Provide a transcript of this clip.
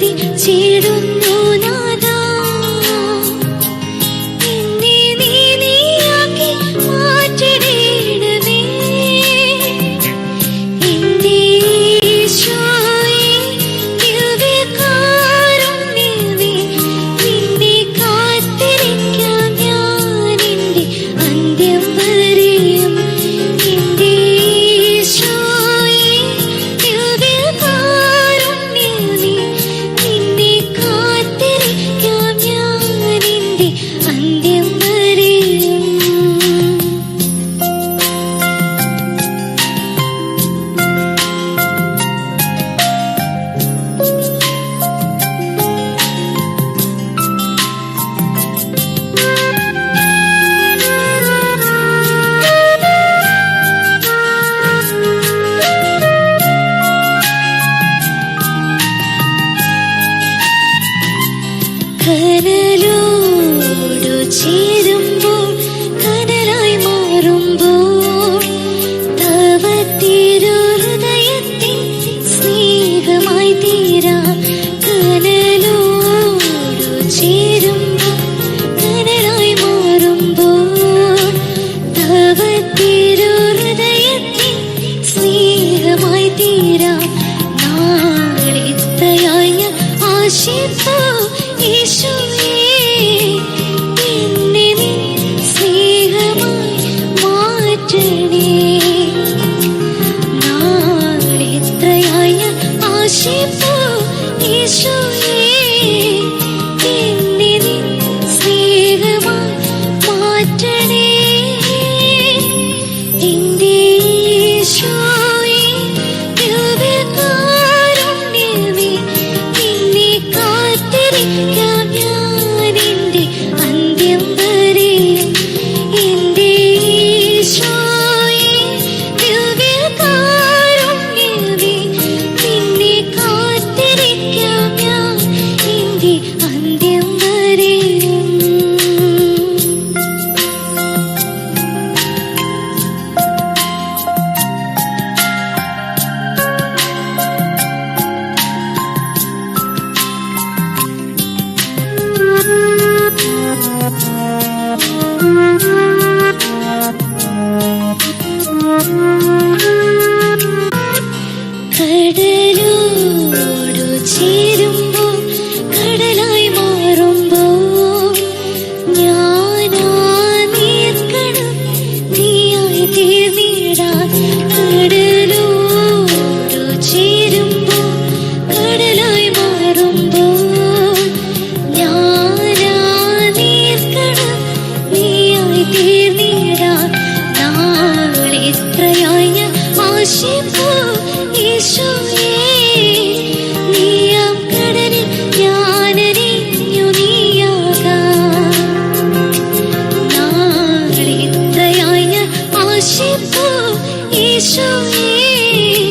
നീതി ചേരുന്നു ചേരുമ്പോൾ കനലായി മാറുമ്പോൾ തവത്തിരു ഹൃദയത്തിൽ സ്നേഹമായി തീരാം കനലോടു ചേരുമ്പോൾ കനലായി മാറുമ്പോൾ തവത്തിരു ഹൃദയത്തിൽ സ്നേഹമായി തീരാം നാളിത്തയായ ആശിപ്പോ യേശുവേ. ചേരുമ്പോൾ കടലായി മാറുമ്പോൾ ഞാനാ നീർക്കണം ആയി തീർന്നിടാൻ to.